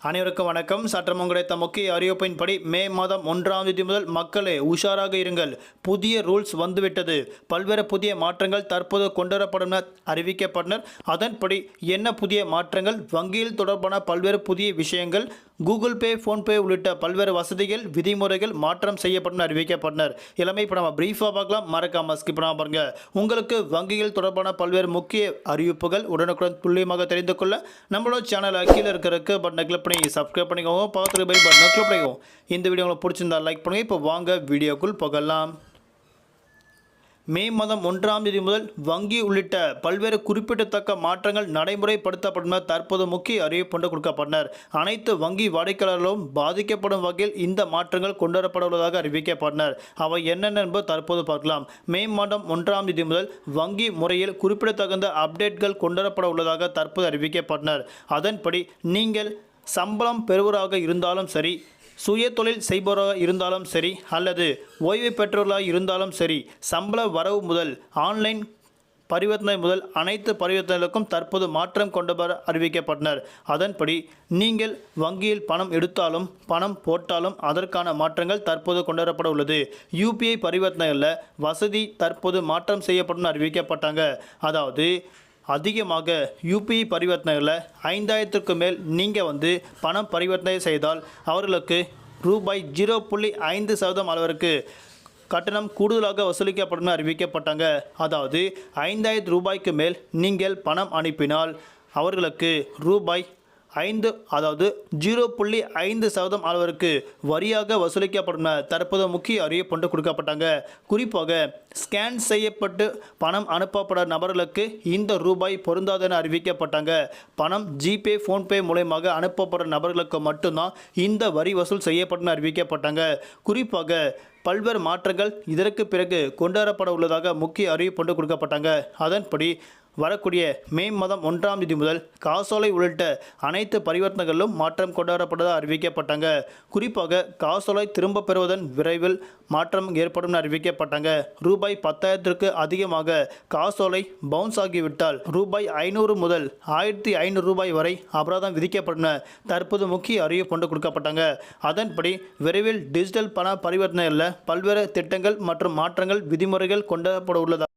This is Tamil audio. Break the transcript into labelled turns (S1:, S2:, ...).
S1: அனைவருக்கும் வணக்கம். சற்றம் கிடைத்த முக்கிய அறிவிப்பின்படி மே மாதம் ஒன்றாம் தேதி முதல் மக்களே உஷாராக இருங்கள். புதிய ரூல்ஸ் வந்துவிட்டது. பல்வேறு புதிய மாற்றங்கள் தற்போது கொண்டுவரப்படும் என அறிவிக்கப்பட்டனர். அதன்படி என்ன புதிய மாற்றங்கள்? வங்கியில் தொடர்பான பல்வேறு புதிய விஷயங்கள் கூகுள் பே ஃபோன்பே உள்ளிட்ட பல்வேறு வசதிகள் விதிமுறைகள் மாற்றம் செய்யப்படும் அறிவிக்கப்பட்டனர். எல்லாமே இப்போ நம்ம பிரீஃபாக பார்க்கலாம். மறக்காமல் ஸ்கிப் பண்ணாமல் பாருங்க. உங்களுக்கு வங்கிகள் தொடர்பான பல்வேறு முக்கிய அறிவிப்புகள் உடனுக்குடன் துல்லியமாக தெரிந்து கொள்ள நம்மளோட சேனலை கீழே இருக்கிறதுக்கு பட்டனை கிளிக் பண்ணி சப்ஸ்கிரைப் பண்ணிக்கோங்க. பக்கத்தில் பை பட்டனை கிளிக் பண்ணிக்கோங்க. இந்த வீடியோ உங்களுக்கு பிடிச்சிருந்தா லைக் பண்ணுங்கள் இப்போ வாங்க வீடியோக்குள் போகலாம். மே மாதம் ஒன்றாம் தேதி முதல் வங்கி உள்ளிட்ட பல்வேறு குறிப்பிடத்தக்க மாற்றங்கள் நடைமுறைப்படுத்தப்படும் தற்போது முக்கிய அறிவிப்பு கொடுக்கப்பட்டனர். அனைத்து வங்கி வாடிக்கையாளர்களும் பாதிக்கப்படும் வகையில் இந்த மாற்றங்கள் கொண்டுவரப்பட உள்ளதாக அறிவிக்கப்பட்டனர். அவை என்னென்ன என்பது தற்போது பார்க்கலாம். மே மாதம் ஒன்றாம் தேதி முதல் வங்கி முறையில் குறிப்பிடத்தகுந்த அப்டேட்கள் கொண்டுவரப்பட உள்ளதாக தற்போது அறிவிக்கப்பட்டனர். அதன்படி நீங்கள் சம்பளம் பெறுவராக இருந்தாலும் சரி சுய தொழில் செய்பவராக இருந்தாலும் சரி அல்லது ஓய்வு பெற்றவர்களாக இருந்தாலும் சரி சம்பள வரவு முதல் ஆன்லைன் பரிவர்த்தனை முதல் அனைத்து பரிவர்த்தனைகளுக்கும் தற்போது மாற்றம் கொண்டவர் அறிவிக்கப்பட்டனர். அதன்படி நீங்கள் வங்கியில் பணம் எடுத்தாலும் பணம் போட்டாலும் அதற்கான மாற்றங்கள் தற்போது கொண்டுவரப்பட உள்ளது. யூபிஐ பரிவர்த்தனைகளில் வசதி தற்போது மாற்றம் செய்யப்படும் அறிவிக்கப்பட்டாங்க. அதாவது அதிகமாக யூபிஐ பரிவர்த்தனைகளில் ஐந்தாயிரத்திற்கு மேல் நீங்கள் வந்து பணம் பரிவர்த்தனை செய்தால் அவர்களுக்கு ரூபாய் ஜீரோ புள்ளி ஐந்து சதவீதம் அளவிற்கு கட்டணம் கூடுதலாக வசூலிக்கப்படும் அறிவிக்கப்பட்டாங்க. அதாவது ஐந்தாயிரம் ரூபாய்க்கு மேல் நீங்கள் பணம் அனுப்பினால் அவர்களுக்கு ரூபாய் ஐந்து அதாவது ஜீரோ புள்ளி ஐந்து சதவீதம் அளவிற்கு வரியாக வசூலிக்கப்படும் தற்போது முக்கிய அறிவிப்பு கொடுக்கப்பட்டாங்க. குறிப்பாக ஸ்கேன் செய்யப்பட்டு பணம் அனுப்பப்பட நபர்களுக்கு இந்த ரூபாய் பொருந்தாது என அறிவிக்கப்பட்டாங்க. பணம் ஜிபே ஃபோன்பே மூலயமாக அனுப்பப்படும் நபர்களுக்கு மட்டும்தான் இந்த வரி வசூல் செய்யப்படும் அறிவிக்கப்பட்டாங்க. குறிப்பாக பல்வேறு மாற்றங்கள் இதற்கு பிறகு கொண்டுவரப்பட உள்ளதாக முக்கிய அறிவிப்பு கொண்டு கொடுக்கப்பட்டாங்க. அதன்படி வரக்கூடிய மே மாதம் ஒன்றாம் தேதி முதல் காசோலை உள்ளிட்ட அனைத்து பரிவர்த்தனைகளிலும் மாற்றம் கொண்டாடப்பட்டதாக அறிவிக்கப்பட்டாங்க. குறிப்பாக காசோலை திரும்ப பெறுவதன் விரைவில் மாற்றம் ஏற்படும் அறிவிக்கப்பட்டாங்க. ரூபாய் பத்தாயிரத்திற்கு அதிகமாக காசோலை பவுன்ஸ் ஆகிவிட்டால் ரூபாய் ஐநூறு முதல் ஆயிரத்தி ஐநூறு ரூபாய் வரை அபராதம் விதிக்கப்படும் தற்போது முக்கிய அறிவிப்பு கொண்டு கொடுக்கப்பட்டாங்க. அதன்படி விரைவில் டிஜிட்டல் பண பரிவர்த்தனைகளில் பல்வேறு திட்டங்கள் மற்றும் மாற்றங்கள் விதிமுறைகள் கொண்டாடப்பட உள்ளதாக